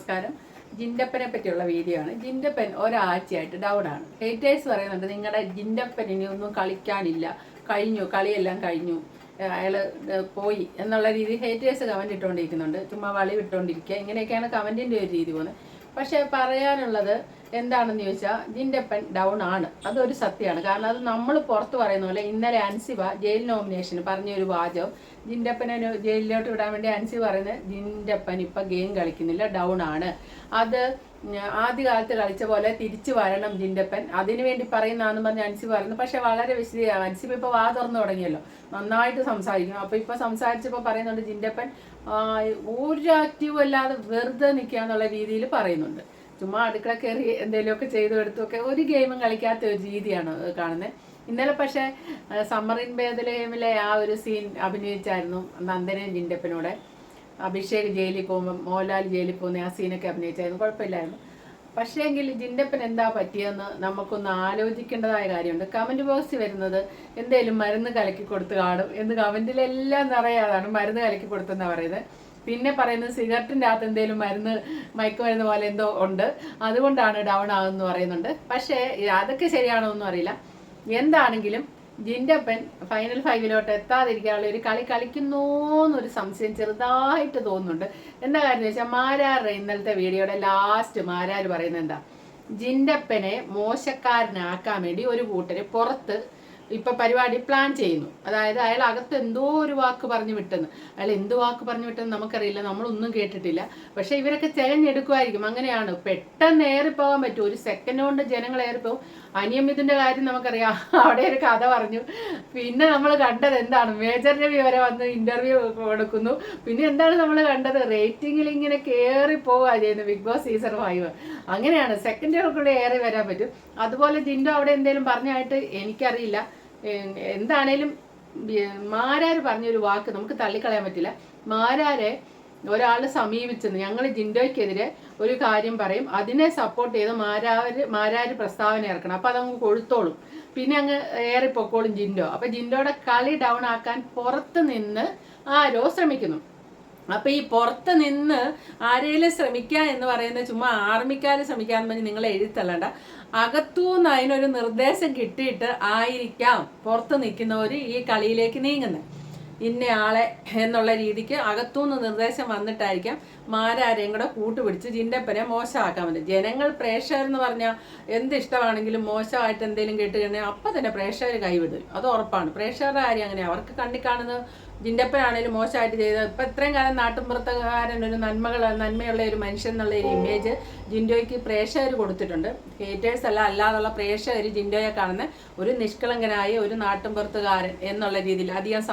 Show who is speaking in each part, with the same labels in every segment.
Speaker 1: നമസ്കാരം. ജിൻഡപ്പനെ പറ്റിയുള്ള വീഡിയോ ആണ്. ജിൻഡപ്പൻ ഒരാഴ്ചയായിട്ട് ഡൗൺ ആണ്. ഹേറ്റേഴ്സ് പറയുന്നുണ്ട് നിങ്ങളുടെ ജിൻഡപ്പനെ ഒന്നും കളിക്കാനില്ല. കഴിഞ്ഞു കളിയെല്ലാം കഴിഞ്ഞു. അയാൾ പോയി. എന്നുള്ള രീതി ഹേറ്റേഴ്സ് കമന്റ് ഇട്ടുകൊണ്ടിരിക്കുന്നുണ്ട് ചുമ്മാ വളി വിട്ടുകൊണ്ടിരിക്കുക ഇങ്ങനെയൊക്കെയാണ് കമന്റിന്റെ ഒരു രീതി പോകുന്നത്. പക്ഷേ പറയാനുള്ളത് എന്താണെന്ന് ചോദിച്ചാൽ ജിൻഡപ്പൻ ഡൗൺ ആണ്. അതൊരു സത്യമാണ്. കാരണം അത് നമ്മൾ പുറത്ത് പറയുന്ന പോലെ ഇന്നലെ അൻസിബ ജയിൽ നോമിനേഷൻ പറഞ്ഞ ഒരു വാചകം ജിൻഡപ്പനെ ജയിലിലോട്ട് വിടാൻ വേണ്ടി അൻസി പറയുന്നത് ജിൻഡപ്പൻ ഇപ്പം ഗെയിം കളിക്കുന്നില്ല ഡൗൺ ആണ്. അത് ആദ്യകാലത്ത് കളിച്ച പോലെ തിരിച്ചു വരണം ജിൻഡപ്പൻ അതിനു വേണ്ടി പറയുന്നതാണെന്ന് പറഞ്ഞ് അൻസി പറയുന്നു. പക്ഷെ വളരെ വിശദീകരണം അൻസിബ ഇപ്പോൾ വാ തുറന്നു തുടങ്ങിയല്ലോ. നന്നായിട്ട് സംസാരിക്കും അപ്പോൾ ഇപ്പോൾ സംസാരിച്ചപ്പോൾ പറയുന്നുണ്ട് ജിൻഡപ്പൻ ഒരു ആക്റ്റീവും അല്ലാതെ വെറുതെ നിൽക്കുക എന്നുള്ള രീതിയിൽ പറയുന്നുണ്ട്. ചുമ്മാ അടുക്കള കയറി എന്തെങ്കിലുമൊക്കെ ചെയ്തു എടുത്തൊക്കെ ഒരു ഗെയിമും കളിക്കാത്ത ഒരു രീതിയാണ് കാണുന്നത്. ഇന്നലെ പക്ഷേ സമ്മർ ഇൻ ബേദലഹേമിലെ ആ ഒരു സീൻ അഭിനയിച്ചായിരുന്നു നന്ദനയും ജിൻഡപ്പനൂടെ. അഭിഷേക് ജയിലിൽ പോകുമ്പോൾ മോഹൻലാൽ ജയിലിൽ പോകുന്ന ആ സീനൊക്കെ അഭിനയിച്ചായിരുന്നു. കുഴപ്പമില്ലായിരുന്നു. പക്ഷേ എങ്കിൽ ജിൻഡപ്പൻ എന്താ പറ്റിയെന്ന് നമുക്കൊന്ന് ആലോചിക്കേണ്ടതായ കാര്യമുണ്ട്. കമന്റ് ബോക്സിൽ വരുന്നത് എന്തേലും മരുന്ന് കലക്കി കൊടുത്ത് കാണും എന്ന് കമന്റിലെല്ലാം നിറയാതാണ് മരുന്ന് കലക്കി കൊടുത്തെന്നാണ് പറയുന്നത്. പിന്നെ പറയുന്നത് സിഗരറ്റിന്റെ അകത്ത് എന്തെങ്കിലും മരുന്ന് മയക്കുമരുന്ന് പോലെ എന്തോ ഉണ്ട്. അതുകൊണ്ടാണ് ഡൗൺ ആകുമെന്ന് പറയുന്നുണ്ട്. പക്ഷേ അതൊക്കെ ശരിയാണോ ഒന്നും അറിയില്ല. എന്താണെങ്കിലും ജിൻഡപ്പൻ ഫൈനൽ ഫൈവിലോട്ട് എത്താതിരിക്കാനുള്ള ഒരു കളി കളിക്കുന്നോന്നൊരു സംശയം ചെറുതായിട്ട് തോന്നുന്നുണ്ട്. എന്താ കാര്യം വെച്ചാൽ മാരാറുടെ ഇന്നലത്തെ വീഡിയോയുടെ ലാസ്റ്റ് മാരാർ പറയുന്നത് എന്താ? ജിൻഡപ്പനെ മോശക്കാരനാക്കാൻ വേണ്ടി ഒരു കൂട്ടര് പുറത്ത് ഇപ്പൊ പരിപാടി പ്ലാൻ ചെയ്യുന്നു. അതായത് അയാൾ അകത്ത് എന്തോ ഒരു വാക്ക് പറഞ്ഞു വിട്ടെന്ന്. അയാൾ എന്ത് വാക്ക് പറഞ്ഞു വിട്ടെന്ന് നമുക്കറിയില്ല. നമ്മളൊന്നും കേട്ടിട്ടില്ല. പക്ഷെ ഇവരൊക്കെ ചെലഞ്ഞെടുക്കുമായിരിക്കും അങ്ങനെയാണ്. പെട്ടെന്ന് ഏറിപ്പോകാൻ പറ്റും. ഒരു സെക്കൻഡ് കൊണ്ട് ജനങ്ങൾ ഏറിപ്പോകും. അനിയമിതിന്റെ കാര്യം നമുക്കറിയാം. അവിടെ ഒരു കഥ പറഞ്ഞു. പിന്നെ നമ്മൾ കണ്ടത് എന്താണ്? മേജർ രവി വരെ വന്ന് ഇന്റർവ്യൂ കൊടുക്കുന്നു. പിന്നെ എന്താണ് നമ്മൾ കണ്ടത്? റേറ്റിംഗിൽ ഇങ്ങനെ കയറി പോവുക ചെയ്യുന്നത് ബിഗ് ബോസ് സീസൺ ഫൈവ് അങ്ങനെയാണ്. സെക്കൻഡുകൾക്കുള്ളിൽ ഏറി വരാൻ പറ്റും. അതുപോലെ ജിൻഡോ അവിടെ എന്തെങ്കിലും പറഞ്ഞായിട്ട് എനിക്കറിയില്ല. എന്താണേലും മാരാര് പറഞ്ഞൊരു വാക്ക് നമുക്ക് തള്ളിക്കളയാൻ പറ്റില്ല. മാരാരെ ഒരാൾ സമീപിച്ചെന്ന് ഞങ്ങൾ ജിൻഡോയ്ക്കെതിരെ ഒരു കാര്യം പറയും. അതിനെ സപ്പോർട്ട് ചെയ്ത് മാരാര് മാരാര് പ്രസ്താവന ഇറക്കണം. അപ്പം അതങ്ങ് കൊഴുത്തോളും. പിന്നെ അങ്ങ് ഏറെ പൊക്കോളും ജിൻഡോ. അപ്പം ജിൻഡോയുടെ കളി ഡൗൺ ആക്കാൻ പുറത്ത് നിന്ന് ആരോ ശ്രമിക്കുന്നു. അപ്പൊ ഈ പുറത്ത് നിന്ന് ആരെങ്കിലും ശ്രമിക്കുക എന്ന് പറയുന്നത് ചുമ്മാ ആർമിക്കാർ ശ്രമിക്കാന്ന് പറഞ്ഞ് നിങ്ങൾ എഴുത്തള്ളണ്ട. അകത്തുനിന്ന് അതിനൊരു നിർദ്ദേശം കിട്ടിയിട്ട് ആയിരിക്കാം പുറത്ത് നിൽക്കുന്നവർ ഈ കളിയിലേക്ക് നീങ്ങുന്നത് ഇന്നയാളെ എന്നുള്ള രീതിക്ക് അകത്തുനിന്ന് നിർദ്ദേശം വന്നിട്ടായിരിക്കാം മാരാരെയും കൂടെ കൂട്ടുപിടിച്ച് ജിൻഡപ്പനെ മോശമാക്കാൻ പറ്റും. ജനങ്ങൾ പ്രേക്ഷകർ എന്ന് പറഞ്ഞാൽ എന്ത് ഇഷ്ടമാണെങ്കിലും മോശമായിട്ട് എന്തെങ്കിലും കേട്ട് കഴിഞ്ഞാൽ അപ്പം തന്നെ പ്രേക്ഷകർ കൈവിടും. അത് ഉറപ്പാണ്. പ്രേക്ഷകരുടെ കാര്യം അങ്ങനെ അവർക്ക് കണ്ണി കാണുന്ന ജിൻഡപ്പനാണേലും മോശമായിട്ട് ചെയ്തത്. ഇപ്പം ഇത്രയും കാലം നാട്ടുമ്പുറത്തുകാരൻ ഒരു നന്മകൾ നന്മയുള്ള ഒരു മനുഷ്യൻ എന്നുള്ള ഒരു ഇമേജ് ജിൻഡോയ്ക്ക് പ്രേക്ഷകർ കൊടുത്തിട്ടുണ്ട്. ഹേറ്റേഴ്സ് അല്ല അല്ലാതുള്ള പ്രേക്ഷകർ ജിൻഡോയെ കാണുന്ന ഒരു നിഷ്കളങ്കനായ ഒരു നാട്ടുമ്പുറത്തുകാരൻ എന്നുള്ള രീതിയിൽ അധികം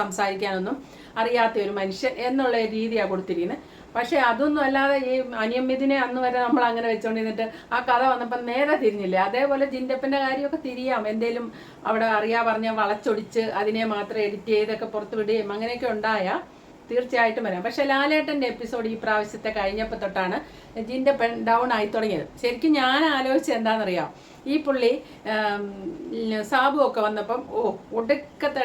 Speaker 1: സംസാരിക്കാനൊന്നും അറിയാത്ത ഒരു മനുഷ്യൻ എന്നുള്ള രീതിയാണ് കൊടുത്തിരിക്കുന്നത് പക്ഷേ അതൊന്നും അല്ലാതെ ഈ അനിയമ്മിതിനെ അന്ന് വരെ നമ്മൾ അങ്ങനെ വെച്ചോണ്ടിരുന്നിട്ട് ആ കഥ വന്നപ്പോൾ നേരെ തിരിഞ്ഞില്ലേ? അതേപോലെ ജിൻഡപ്പന്റെ കാര്യമൊക്കെ തിരിയാം. എന്തേലും അവിടെ അറിയാ പറഞ്ഞ വളച്ചൊടിച്ച് അതിനെ മാത്രം എഡിറ്റ് ചെയ്തൊക്കെ പുറത്ത് വിടുകയും അങ്ങനെയൊക്കെ ഉണ്ടായാൽ തീർച്ചയായിട്ടും വരാം. പക്ഷെ ലാലേട്ടന്റെ എപ്പിസോഡ് ഈ പ്രാവശ്യത്തെ കഴിഞ്ഞപ്പോൾ തൊട്ടാണ് ജിൻഡപ്പൻ ഡൗൺ ആയി തുടങ്ങിയത്. ശരിക്കും ഞാൻ ആലോചിച്ചത് എന്താണെന്നറിയാം? ഈ പുള്ളി സാബു ഒക്കെ വന്നപ്പം ഓ ഒടുക്കത്തെ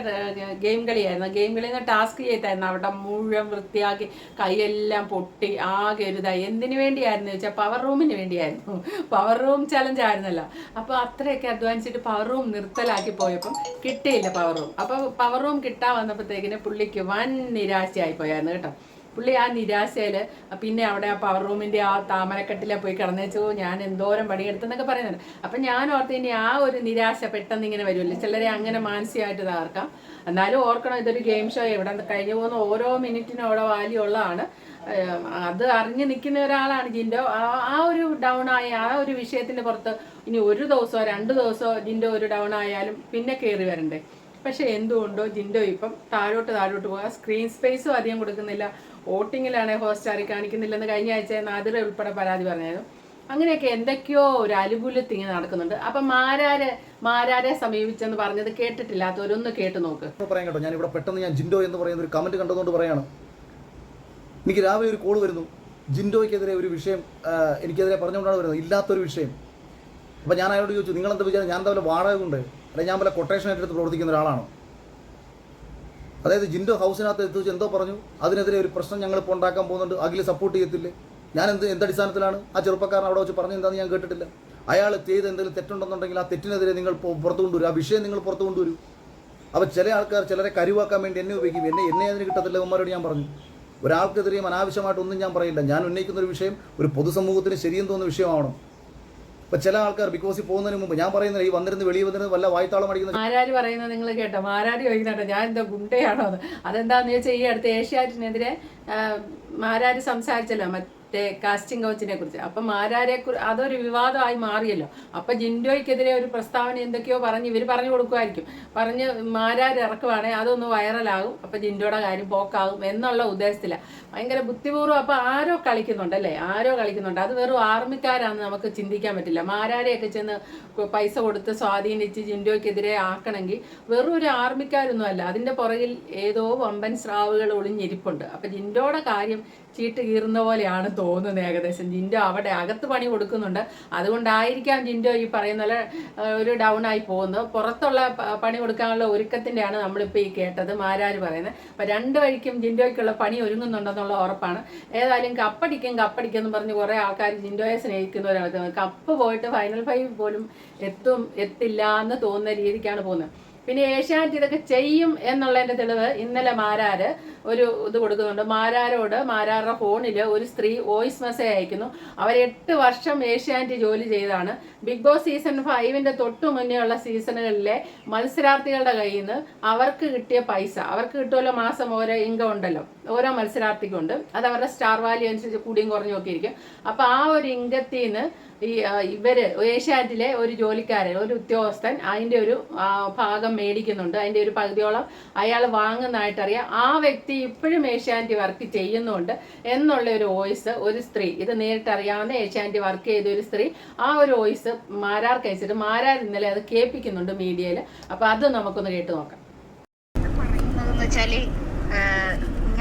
Speaker 1: ഗെയിം കളിയായിരുന്നു. ഗെയിം കളിയിൽ നിന്ന് ടാസ്ക് ചെയ്തായിരുന്നു അവിടെ മുഴുവൻ വൃത്തിയാക്കി കൈയെല്ലാം പൊട്ടി ആകെ ഒരു ഇതായി. എന്തിനു വേണ്ടിയായിരുന്നു ചോദിച്ചാൽ പവർ റൂമിന് വേണ്ടിയായിരുന്നു. പവർ റൂം ചലഞ്ച് ആയിരുന്നല്ലോ. അപ്പോൾ അത്രയൊക്കെ അധ്വാനിച്ചിട്ട് പവർ റൂം നിർത്തലാക്കി പോയപ്പം കിട്ടിയില്ല പവർ റൂം അപ്പോൾ പവർ റൂം കിട്ടാൻ വന്നപ്പോഴത്തേക്കിന് പുള്ളിക്ക് വൻ നിരാശയായി പോയായിരുന്നു കേട്ടോ. പുള്ളി ആ നിരാശയിൽ പിന്നെ അവിടെ ആ പവർ റൂമിന്റെ ആ താമരക്കെട്ടിലെ പോയി കിടന്നേച്ചോ ഞാൻ എന്തോരം പണിയെടുത്തെന്നൊക്കെ പറയുന്നുണ്ട്. അപ്പം ഞാൻ ഓർത്ത് ഇനി ആ ഒരു നിരാശ പെട്ടെന്ന് ഇങ്ങനെ വരുമല്ലോ. ചിലരെ അങ്ങനെ മാനസികമായിട്ട് തകർക്കാം എന്നാലും ഓർക്കണം ഇതൊരു ഗെയിം ഷോ എവിടെ കഴിഞ്ഞു പോകുന്ന ഓരോ മിനിറ്റിനും അവിടെ വാല്യൂ ഉള്ളതാണ്. അത് അറിഞ്ഞു നിൽക്കുന്ന ഒരാളാണ് ജിൻഡോ. ആ- ഒരു ഡൗൺ ആയ ആ ഒരു വിഷയത്തിന്റെ പുറത്ത് ഇനി ഒരു ദിവസമോ രണ്ട് ദിവസമോ ജിൻഡോ ഒരു ഡൗൺ ആയാലും പിന്നെ കയറി വരണ്ടേ. പക്ഷെ എന്തുകൊണ്ടോ ജിൻഡോ ഇപ്പം താഴോട്ട് താഴോട്ട് പോകാം സ്ക്രീൻ സ്പേസും അധികം കൊടുക്കുന്നില്ല. വോട്ടിങ്ങിലാണ് ഹോസ്റ്റാറി കാണിക്കുന്നില്ലെന്ന് കഴിഞ്ഞ ആഴ്ച നാദിറ ഉൾപ്പെടെ പരാതി പറഞ്ഞായിരുന്നു. അങ്ങനെയൊക്കെ എന്തൊക്കെയോ ഒരു അലുകൂലത്തിങ്ങനെ നടക്കുന്നുണ്ട്. അപ്പൊ മാരാരെ മാരാരെ സമീപിച്ചെന്ന് പറഞ്ഞത് കേട്ടിട്ടില്ലാത്തവരൊന്ന് കേട്ട് നോക്ക്.
Speaker 2: പറയാം കേട്ടോ ഞാൻ ഇവിടെ പെട്ടെന്ന് ഞാൻ ജിൻഡോ എന്ന് പറയുന്ന ഒരു കമന്റ് കണ്ടതുകൊണ്ട് പറയാണ്. എനിക്ക് രാവിലെ ഒരു കോൾ വരുന്നു. ജിൻഡോയ്ക്കെതിരെ ഒരു വിഷയം എനിക്കെതിരെ പറഞ്ഞുകൊണ്ടാണ് വരുന്നത്. ഇല്ലാത്തൊരു വിഷയം. അപ്പോൾ ഞാൻ അയാളോട് ചോദിച്ചു നിങ്ങൾ എന്താ വിചാരം ഞാൻ എന്താ വല്ല വാടക കൊണ്ട് അല്ലെങ്കിൽ ഞാൻ വല്ല കൊട്ടേഷൻ ഏറ്റെടുത്ത് പ്രവർത്തിക്കുന്ന ഒരാളാണോ? അതായത് ജിൻഡോ ഹൗസിനകത്ത് എത്തിച്ച് എന്തോ പറഞ്ഞു. അതിനെതിരെ ഒരു പ്രശ്നം ഞങ്ങൾ ഇപ്പോൾ ഉണ്ടാക്കാൻ പോകുന്നുണ്ട്. അഖിൽ സപ്പോർട്ട് ചെയ്യത്തില്ലേ? ഞാൻ എന്ത് എന്തടിസ്ഥാനത്തിലാണ് ആ ചെറുപ്പക്കാരൻ അവിടെ വെച്ച് പറഞ്ഞു എന്താണെന്ന് ഞാൻ കേട്ടിട്ടില്ല. അയാൾ ചെയ്ത് എന്തെങ്കിലും തെറ്റുണ്ടെന്നുണ്ടെങ്കിൽ ആ തെറ്റിനെതിരെ നിങ്ങൾ പുറത്തു കൊണ്ടുവരും. ആ വിഷയം നിങ്ങൾ പുറത്തു കൊണ്ടുവരും. അപ്പോൾ ചില ആൾക്കാർ ചിലരെ കരുവാക്കാൻ വേണ്ടി എന്നെ ഉപയോഗിക്കും. എന്നെ എന്നെ അതിന് കിട്ടത്തില്ല ഉമ്മാരോട് ഞാൻ പറഞ്ഞു. ഒരാൾക്കെതിരെയും അനാവശ്യമായിട്ടൊന്നും ഞാൻ പറയില്ല. ഞാൻ ഉന്നയിക്കുന്ന ഒരു വിഷയം ഒരു പൊതുസമൂഹത്തിന് ശരിയെന്ന് തോന്നുന്ന വിഷയമാവണം. ഇപ്പം ചില ആൾക്കാർ ബിഗ് ബോസിൽ പോകുന്നതിന് മുമ്പ് ഞാൻ പറയുന്നത് ഈ വന്നിരുന്ന് വെളിയിൽ വന്നിരുന്ന് വല്ല വായ്ത്താളം അടിക്കുന്ന
Speaker 1: ആരാര് പറയുന്നത് നിങ്ങൾ കേട്ടോ? മാരാരി ചോദിക്കുന്നുണ്ടോ. ഞാൻ എന്താ ഗുണ്ടയാണോ അതെന്താന്ന് വെച്ചാൽ ഈ അടുത്ത് ഏഷ്യാറ്റിനെതിരെ ആരാരി സംസാരിച്ചല്ലോ. കാസ്റ്റിംഗ് കോച്ചിനെ കുറിച്ച്. അപ്പം ആരാരെ അതൊരു വിവാദമായി മാറിയല്ലോ. അപ്പം ജിൻഡോയ്ക്കെതിരെ ഒരു പ്രസ്താവന എന്തൊക്കെയോ പറഞ്ഞ് ഇവർ പറഞ്ഞു കൊടുക്കുമായിരിക്കും. പറഞ്ഞ് മാരാരിറക്കുവാണെങ്കിൽ അതൊന്ന് വൈറലാകും. അപ്പം ജിൻഡോയുടെ കാര്യം പോക്കാകും എന്നുള്ള ഉദ്ദേശത്തിലാണ് ഭയങ്കര ബുദ്ധിപൂർവം അപ്പം ആരോ കളിക്കുന്നുണ്ട് അല്ലേ ആരോ കളിക്കുന്നുണ്ട്. അത് വെറും ആർമിക്കാരാണെന്ന് നമുക്ക് ചിന്തിക്കാൻ പറ്റില്ല. മാരാരെയൊക്കെ ചെന്ന് പൈസ കൊടുത്ത് സ്വാധീനിച്ച് ജിൻഡോയ്ക്കെതിരെ ആക്കണമെങ്കിൽ വെറും ഒരു ആർമിക്കാരൊന്നും അല്ല. അതിന്റെ പുറകിൽ ഏതോ വമ്പൻ സ്രാവുകൾ ഒളിഞ്ഞിരിപ്പുണ്ട്. അപ്പം ജിൻഡോയുടെ കാര്യം ചീട്ട് കീറുന്ന പോലെയാണ് തോന്നുന്നത് ഏകദേശം. ജിൻഡോ അവിടെ അകത്ത് പണി കൊടുക്കുന്നുണ്ട്. അതുകൊണ്ടായിരിക്കാം ജിൻഡോ ഈ പറയുന്ന ഒരു ഡൗൺ ആയി പോകുന്നത്. പുറത്തുള്ള പണി കൊടുക്കാനുള്ള ഒരുക്കത്തിന്റെയാണ് നമ്മളിപ്പോൾ ഈ കേട്ടത് മാരാർ പറയുന്നത്. അപ്പം രണ്ട് വഴിക്കും ജിൻഡോയ്ക്കുള്ള പണി ഒരുങ്ങുന്നുണ്ടെന്നുള്ള ഉറപ്പാണ്. ഏതായാലും കപ്പടിക്കും കപ്പടിക്കും എന്ന് പറഞ്ഞ് കുറേ ആൾക്കാർ ജിൻഡോയെ സ്നേഹിക്കുന്നവരാണ്. കപ്പ് പോയിട്ട് ഫൈനൽ ഫൈവ് പോലും എത്തും എത്തില്ല എന്ന് തോന്നുന്ന രീതിക്കാണ് പോകുന്നത്. പിന്നെ ഏഷ്യാനെറ്റ് ഇതൊക്കെ ചെയ്യും എന്നുള്ളതിന്റെ തെളിവ് ഇന്നലെ മാരാര് ഒരു ഇത് കൊടുക്കുന്നുണ്ട്. മാരാരോട് മാരാരുടെ ഫോണിൽ ഒരു സ്ത്രീ വോയിസ് മെസ്സേജ് അയക്കുന്നു. അവർ എട്ട് വർഷം ഏഷ്യാനെറ്റ് ജോലി ചെയ്താണ്. ബിഗ് ബോസ് സീസൺ ഫൈവിന്റെ തൊട്ടു മുന്നേ ഉള്ള സീസണുകളിലെ മത്സരാർത്ഥികളുടെ കയ്യിൽ നിന്ന് അവർക്ക് കിട്ടിയ പൈസ അവർക്ക് കിട്ടുമല്ലോ മാസം ഓരോ ഇൻകം ഉണ്ടല്ലോ ഓരോ മത്സരാർത്ഥിക്കുണ്ട്. അത് അവരുടെ സ്റ്റാർ വാല്യൂ അനുസരിച്ച് കൂടിയും കുറഞ്ഞും ഒക്കെ ഇരിക്കും. അപ്പൊ ആ ഒരു ഇൻകത്തിൽ ഈ ഇവർ ഏഷ്യാനെറ്റിലെ ഒരു ജോലിക്കാരൻ ഒരു ഉദ്യോഗസ്ഥൻ അതിന്റെ ഒരു ഭാഗം മേടിക്കുന്നുണ്ട്. അതിന്റെ ഒരു പകുതിയോളം അയാൾ വാങ്ങുന്നതായിട്ടറിയാം. ആ വ്യക്തി ഇപ്പോഴും ഏഷ്യാനെറ്റ് വർക്ക് ചെയ്യുന്നുണ്ട് എന്നുള്ള ഒരു വോയിസ് ഒരു സ്ത്രീ ഇത് നേരിട്ടറിയാവുന്ന ഏഷ്യാനെറ്റ് വർക്ക് ചെയ്ത ഒരു സ്ത്രീ ആ ഒരു വോയിസ് മാരാർക്ക് അയച്ചിട്ട് മാരാർ ഇന്നലെ അത് കേൾപ്പിക്കുന്നുണ്ട് മീഡിയയിൽ അപ്പൊ അത് നമുക്കൊന്ന് കേട്ട് നോക്കാം.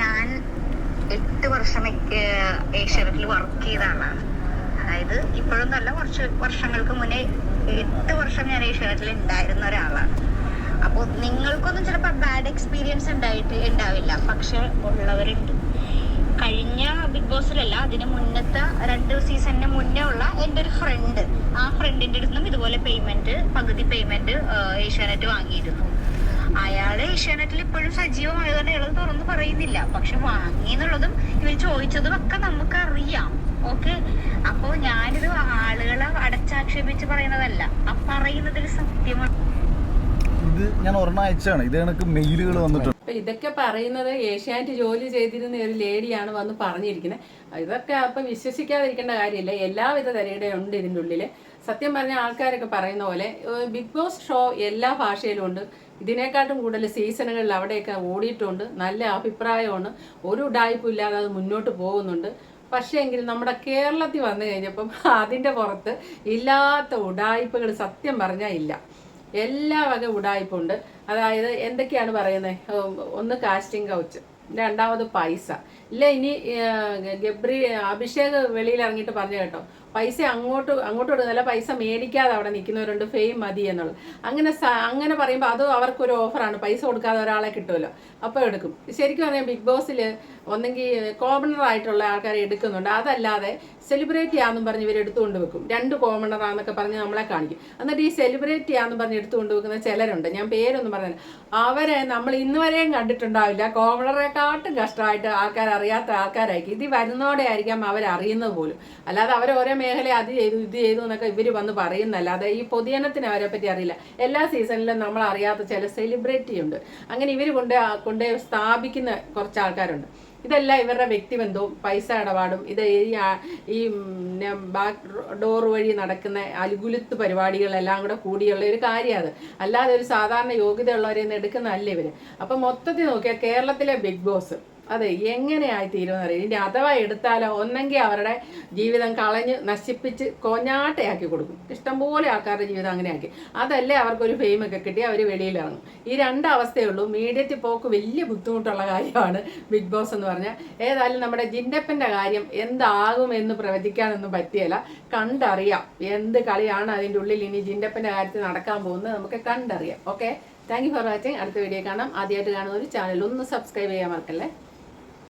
Speaker 3: ഞാൻ എട്ട് വർഷം ഏഷ്യാനെറ്റിൽ വർക്ക് ചെയ്ത ആളാണ്. അതായത് ഇപ്പോഴൊന്നല്ല കുറച്ച് വർഷങ്ങൾക്ക് മുന്നേ എട്ട് വർഷം ഞാൻ ഈ ഏഷ്യാനെറ്റിൽ ഉണ്ടായിരുന്ന ഒരാളാണ്. അപ്പോൾ നിങ്ങൾക്കൊന്നും ചിലപ്പോൾ ബാഡ് എക്സ്പീരിയൻസ് ഉണ്ടായിട്ട് ഉണ്ടാവില്ല. പക്ഷെ ഉള്ളവരുണ്ട്. കഴിഞ്ഞ ബിഗ് ബോസിലല്ല അതിന് മുന്നത്തെ രണ്ട് സീസണിന് മുന്നേ ഉള്ള എന്റെ ഒരു ഫ്രണ്ട് ആ ഫ്രണ്ടിന്റെ അടുത്ത് ഇതുപോലെ പേയ്മെന്റ് പകുതി പേയ്മെന്റ് ഏഷ്യാനെറ്റ് വാങ്ങിയിരുന്നു. അയാൾ ഏഷ്യാനെറ്റിൽ ഇപ്പോഴും സജീവമായതുകൊണ്ട് അയാൾ തുറന്ന് പറയുന്നില്ല. പക്ഷെ വാങ്ങി എന്നുള്ളതും ഇവർ ചോദിച്ചതും ഒക്കെ നമുക്ക് അറിയാം ഓക്കെ. അപ്പോ ഞാനിത് ആളുകളെ അടച്ചാക്ഷേപിച്ച് പറയുന്നതല്ല. ആ പറയുന്നതിൽ സത്യമാണ്.
Speaker 2: ഇത് ഞാൻ ഒരെണ്ണം അയച്ചാണ്. ഇത് എനിക്ക് മെയിലുകൾ വന്നിട്ടുണ്ട്.
Speaker 1: അപ്പൊ ഇതൊക്കെ പറയുന്നത് ഏഷ്യാനെറ്റ് ജോലി ചെയ്തിരുന്ന ഒരു ലേഡിയാണ് വന്ന് പറഞ്ഞിരിക്കുന്നത് ഇതൊക്കെ അപ്പൊ വിശ്വസിക്കാതിരിക്കേണ്ട കാര്യമില്ല. എല്ലാവിധ തരയുടെ ഉണ്ട് ഇതിന്റെ ഉള്ളിൽ സത്യം പറഞ്ഞ ആൾക്കാരൊക്കെ പറയുന്ന പോലെ ബിഗ് ബോസ് ഷോ എല്ലാ ഭാഷയിലും ഉണ്ട്. ഇതിനെക്കാട്ടും കൂടുതൽ സീസണുകളിൽ അവിടെയൊക്കെ ഓടിയിട്ടുണ്ട്. നല്ല അഭിപ്രായമാണ്. ഒരു ഉടായ്പും ഇല്ലാതെ അത് മുന്നോട്ട് പോകുന്നുണ്ട്. പക്ഷേ എങ്കിൽ നമ്മുടെ കേരളത്തിൽ വന്നു കഴിഞ്ഞപ്പം അതിന്റെ പുറത്ത് ഇല്ലാത്ത ഉടായ്പകൾ സത്യം പറഞ്ഞാൽ ഇല്ല. എല്ലാ വക ഉടായ്പുണ്ട്. അതായത് എന്തൊക്കെയാണ് പറയുന്നത് ഒന്ന് കാസ്റ്റിംഗ് കൗച്ച് രണ്ടാമത് പൈസ. ഇല്ല ഇനി ഗബ്രി അഭിഷേക് വെളിയിൽ ഇറങ്ങിയിട്ട് പറഞ്ഞു കേട്ടോ. പൈസ അങ്ങോട്ട് അങ്ങോട്ട് കൊടുക്കുന്നില്ല പൈസ മേടിക്കാതെ അവിടെ നിൽക്കുന്നവരുണ്ട് ഫെയിം മതി എന്നുള്ളത്. അങ്ങനെ അങ്ങനെ പറയുമ്പോൾ അതും അവർക്കൊരു ഓഫറാണ് പൈസ കൊടുക്കാതെ ഒരാളെ കിട്ടുമല്ലോ. അപ്പോൾ എടുക്കും. ശരിക്കും പറഞ്ഞാൽ ബിഗ് ബോസിൽ ഒന്നെങ്കിൽ കോമണർ ആയിട്ടുള്ള ആൾക്കാരെ എടുക്കുന്നുണ്ട്. അതല്ലാതെ സെലിബ്രേറ്റ് ചെയ്യാന്നും പറഞ്ഞ് ഇവർ എടുത്തുകൊണ്ട് വെക്കും. രണ്ട് കോമണറാന്നൊക്കെ പറഞ്ഞ് നമ്മളെ കാണിക്കും. എന്നിട്ട് ഈ സെലിബ്രേറ്റ് ചെയ്യാമെന്ന് പറഞ്ഞ് എടുത്തുകൊണ്ട് വെക്കുന്ന ചിലരുണ്ട്. ഞാൻ പേരൊന്നും പറഞ്ഞില്ല. അവരെ നമ്മൾ ഇന്ന് വരെയും കണ്ടിട്ടുണ്ടാവില്ല. കോമണറെക്കാട്ടും കഷ്ടമായിട്ട് ആൾക്കാർ അറിയാത്ത ആൾക്കാരായിരിക്കും. ഇത് വരുന്നതോടെ ആയിരിക്കാം അവർ അറിയുന്നത് പോലും. അല്ലാതെ അവരോരോ മേഖല അത് ചെയ്തു ഇത് ചെയ്തു എന്നൊക്കെ ഇവർ വന്ന് പറയുന്നല്ലാതെ ഈ പൊതുജനത്തിന് അവരെ പറ്റി അറിയില്ല. എല്ലാ സീസണിലും നമ്മൾ അറിയാത്ത ചില സെലിബ്രിറ്റി ഉണ്ട്. അങ്ങനെ ഇവർ കൊണ്ട് കൊണ്ട് സ്ഥാപിക്കുന്ന കുറച്ച് ആൾക്കാരുണ്ട്. ഇതെല്ലാം ഇവരുടെ വ്യക്തിബന്ധവും പൈസ ഇടപാടും ഇത് ഈ ഈ ബാക്ക് ഡോർ വഴി നടക്കുന്ന അൽഗുലുത്ത് പരിപാടികളെല്ലാം കൂടെ കൂടിയുള്ള ഒരു കാര്യം അത്. അല്ലാതെ ഒരു സാധാരണ യോഗ്യതയുള്ളവരെ നിന്ന് എടുക്കുന്നതല്ല ഇവർ. അപ്പം മൊത്തത്തിൽ നോക്കിയാൽ കേരളത്തിലെ ബിഗ് ബോസ് അതെ എങ്ങനെയായി തീരുമെന്ന് അറിയാം ഇനി അഥവാ എടുത്താലോ ഒന്നെങ്കിൽ അവരുടെ ജീവിതം കളഞ്ഞ് നശിപ്പിച്ച് കോഞ്ഞാട്ടയാക്കി കൊടുക്കും. ഇഷ്ടംപോലെ ആൾക്കാരുടെ ജീവിതം അങ്ങനെയാക്കി. അതല്ലേ അവർക്കൊരു ഫെയിം ഒക്കെ കിട്ടി അവർ വെളിയിലിറങ്ങും ഈ രണ്ട് അവസ്ഥയുള്ളൂ. മീഡിയത്തിൽ പോക്ക് വലിയ ബുദ്ധിമുട്ടുള്ള കാര്യമാണ് ബിഗ് ബോസ് എന്ന് പറഞ്ഞാൽ. ഏതായാലും നമ്മുടെ ജിൻഡപ്പന്റെ കാര്യം എന്താകുമെന്ന് പ്രവചിക്കാനൊന്നും പറ്റിയല്ല. കണ്ടറിയാം. എന്ത് കളിയാണ് അതിന്റെ ഉള്ളിൽ ഇനി ജിൻഡപ്പന്റെ കാര്യത്തിൽ നടക്കാൻ പോകുന്നത് നമുക്ക് കണ്ടറിയാം. Okay? Thank you for watching അടുത്ത വീഡിയോ കാണാം. ആദ്യമായിട്ട് കാണുന്ന ഒരു ചാനൽ ഒന്ന് സബ്സ്ക്രൈബ് ചെയ്യാൻ മറക്കല്ലേ?